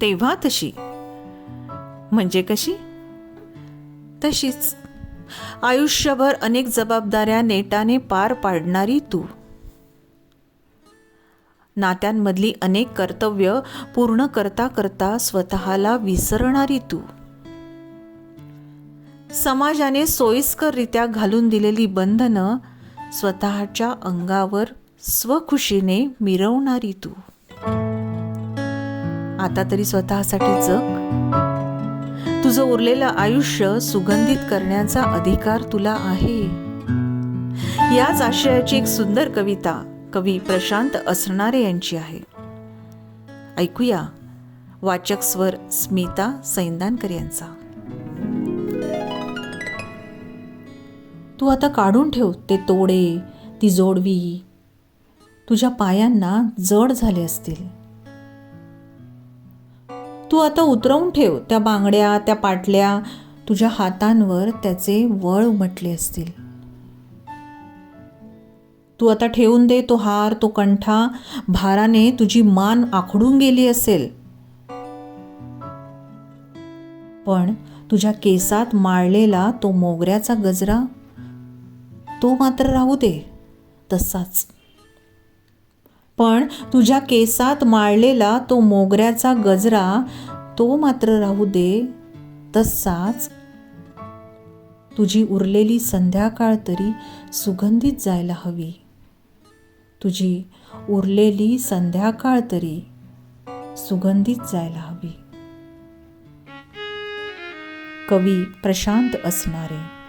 तेव्हा तशी. म्हणजे कशी? तशीच. आयुष्यभर अनेक जबाबदाऱ्या नेटाने पार पाडणारी तू. नात्यांमधली अनेक कर्तव्य पूर्ण करता करता स्वतःला विसरणारी तू. समाजाने सोयीस्कररित्या घालून दिलेली बंधनं स्वतःच्या अंगावर स्वखुशीने मिरवणारी तू. आता तरी स्वतःसाठी जग. तुझं उरलेलं आयुष्य सुगंधित करण्याचा अधिकार तुला आहे. याच आशयाची एक सुंदर कविता कवी प्रशांत असणारे यांची आहे. ऐकूया. वाचक स्वर स्मिता सैंदानकर यांचा. तू आता काढून ठेव ते तोडे ती जोडवी. तुझ्या पायांना जड झाले असतील. तू आता उतरवून ठेव त्या बांगड्या त्या पाटल्या. तुझ्या हातांवर त्याचे वळ उमटले असतील. तू आता ठेवून दे तो हार तो कंठा. भाराने तुझी मान आखडून गेली असेल. पण तुझ्या केसात माळलेला तो मोगऱ्याचा गजरा तो मात्र राहू दे. तसाच पण तुझ्या केसात माळलेला तो मोगऱ्याचा गजरा तो मात्र राहू दे तसाच. तुझी उरलेली संध्याकाळ तरी सुगंधित जायला हवी. तुझी उरलेली संध्याकाळ तरी सुगंधित जायला हवी. कवी प्रशांत असणारे.